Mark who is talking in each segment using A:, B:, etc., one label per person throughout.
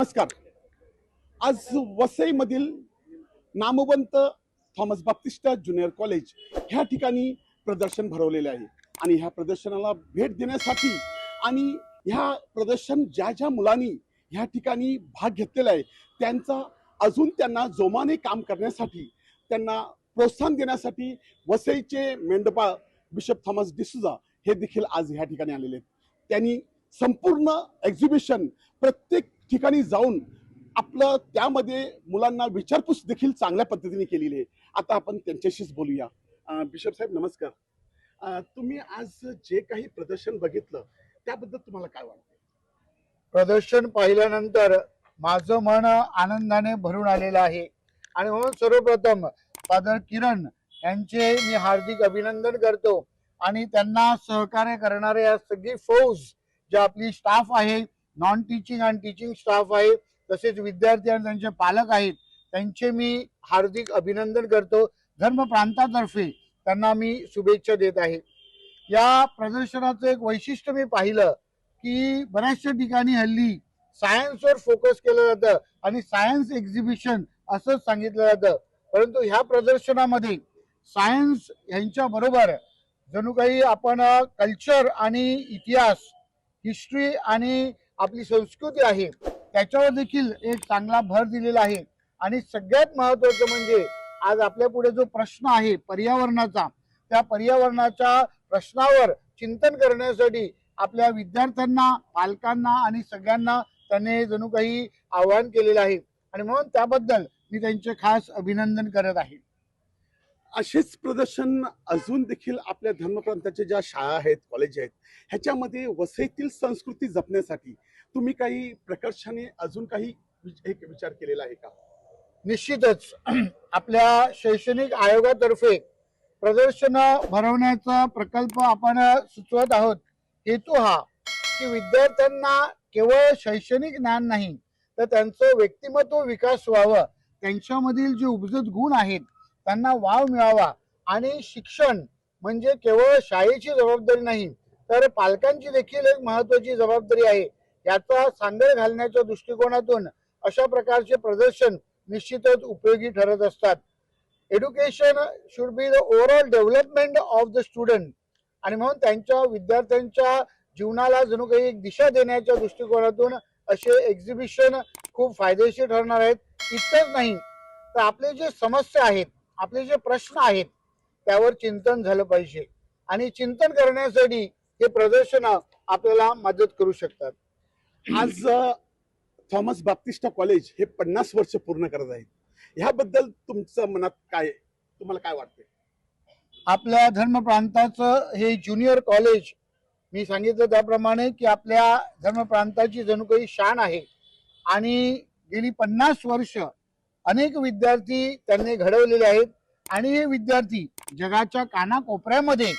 A: नमस्कार. आज वसईमधील नामवंत थॉमस बाप्तिस्टा ज्युनियर कॉलेज ह्या ठिकाणी प्रदर्शन भरवलेले आहे. आणि ह्या प्रदर्शनाला भेट देण्यासाठी आणि ह्या प्रदर्शन ज्या ज्या मुलांनी ह्या ठिकाणी भाग घेतलेला आहे त्यांचा अजून त्यांना जोमाने काम करण्यासाठी त्यांना प्रोत्साहन देण्यासाठी वसईचे मेंढपाळ बिशप थॉमस डिसुजा हे देखील आज ह्या ठिकाणी आलेले आहेत. त्यांनी संपूर्ण एक्झिबिशन प्रत्येक ठिकाणी जाऊन आपलं त्यामध्ये मुलांना विचारपूस देखील चांगल्या पद्धतीने केलेली आहे. आता आपण त्यांच्याशीच बोलूया. बिशप साहेब नमस्कार. तुम्ही आज जे काही प्रदर्शन बघितलं त्याबद्दल तुम्हाला काय वाटतं?
B: प्रदर्शन पाहिल्यानंतर माझं मन आनंदाने भरून आलेलं आहे. आणि म्हणून सर्वप्रथम फादर किरण यांचे मी हार्दिक अभिनंदन करतो. आणि त्यांना सहकार्य करणारे सगळी फौज जे आपली स्टाफ आहे नॉन टीचिंग आणि टीचिंग स्टाफ आहे. तसेच विद्यार्थी आणि त्यांचे पालक आहेत. त्यांचे मी हार्दिक अभिनंदन करतो. धर्म प्रांतातर्फे त्यांना मी शुभेच्छा देत आहे. या प्रदर्शनाचं एक वैशिष्ट्य मी पाहिलं की बऱ्याचशा ठिकाणी हल्ली सायन्सवर फोकस केलं जातं आणि सायन्स एक्झिबिशन असंच सांगितलं जातं. परंतु ह्या प्रदर्शनामध्ये सायन्स ह्यांच्या बरोबर जणू काही आपण कल्चर आणि इतिहास हिस्ट्री आणि आपली संस्कृती आहे त्याच्यावर देखील एक चांगला भर दिलेला आहे. आणि सगळ्यात महत्वाचं म्हणजे आज आपल्या पुढे जो प्रश्न आहे पर्यावरणाचा त्या पर्यावरणाच्या प्रश्नावर चिंतन करण्यासाठी आपल्या विद्यार्थ्यांना पालकांना आणि सगळ्यांना त्याने जणू काही आवाहन केलेलं आहे. आणि म्हणून त्याबद्दल मी त्यांचे खास अभिनंदन करत आहे.
A: असेच प्रदर्शन अजून देखील आपल्या धर्मप्रांताच्या ज्या शाळा आहेत कॉलेज आहेत ह्याच्यामध्ये वसईतील संस्कृती जपण्यासाठी तुम्ही काही प्रकर्षाने अजून काही एक विचार केलेला आहे का?
B: निश्चितच. आपल्या शैक्षणिक आयोगातर्फे प्रदर्शन भरवण्याचा प्रकल्प आपण सुचवत आहोत. हेतू हा की विद्यार्थ्यांना केवळ शैक्षणिक ज्ञान नाही तर त्यांचं व्यक्तिमत्व विकास व्हावं. त्यांच्यामधील जे उपजत गुण आहेत त्यांना वाव मिळावा. आणि शिक्षण म्हणजे केवळ शाळेची जबाबदारी नाही तर पालकांची देखील एक महत्वाची जबाबदारी आहे. याचा सांगड घालण्याच्या दृष्टिकोनातून अशा प्रकारचे प्रदर्शन निश्चितच उपयोगी ठरत असतात. Education should be the overall development of the student आणि म्हणून त्यांच्या विद्यार्थ्यांच्या जीवनाला जणू काही एक दिशा देण्याच्या दृष्टिकोनातून असे एक्झिबिशन खूप फायदेशीर ठरणार आहेत. इतकंच नाही तर आपले जे समस्या आहेत आपले जे प्रश्न आहेत त्यावर चिंतन झालं पाहिजे. आणि चिंतन करण्यासाठी हे प्रदर्शन आपल्याला मदत करू शकतात.
A: आज थॉमस बाप्तिस्टा कॉलेज हे पन्नास वर्ष पूर्ण करत आहे ह्याबद्दल तुमचं मनात काय तुम्हाला काय वाटतंय?
B: आपल्या धर्म प्रांताचं हे ज्युनियर कॉलेज मी सांगितलं त्याप्रमाणे की आपल्या धर्म प्रांताची जणू काही शान आहे. आणि गेली पन्नास वर्ष अनेक विद्यार्थी त्यांनी घडवलेले आहेत. आणि हे विद्यार्थी जगाच्या कानाकोपऱ्यामध्ये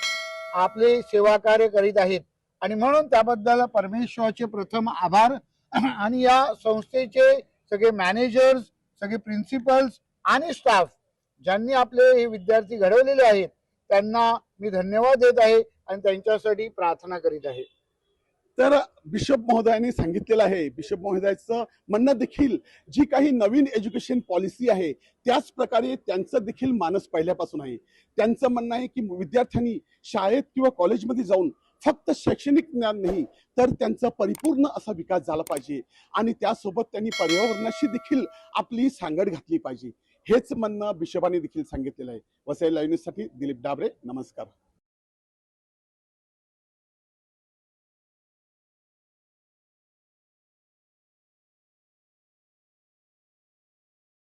B: आपले सेवा कार्य करीत आहेत. आणि म्हणून त्याबद्दल परमेश्वराचे प्रथम आभार. आणि या संस्थेचे सगळे मॅनेजर्स सगळे प्रिन्सिपल्स आणि स्टाफ ज्यांनी आपले हे विद्यार्थी घडवलेले आहेत त्यांना मी धन्यवाद देत आहे आणि त्यांच्यासाठी प्रार्थना करीत आहे.
A: तर बिशप महोदयाने सांगितलेलं आहे. बिशप महोदयाचं म्हणणं देखील जी काही नवीन एज्युकेशन पॉलिसी आहे त्याच प्रकारे त्यांचं देखील मानस पहिल्यापासून आहे. त्यांचं म्हणणं आहे की विद्यार्थ्यांनी शाळेत किंवा कॉलेजमध्ये जाऊन फक्त शैक्षणिक ज्ञान नाही तर त्यांचा परिपूर्ण असा विकास झाला पाहिजे. आणि त्यासोबत त्यांनी पर्यावरणाशी देखील आपली सांगड घातली पाहिजे. हेच म्हणणं बिशपाने देखील सांगितलेलं आहे. वसई लाईव्ह दिलीप डाबरे नमस्कार.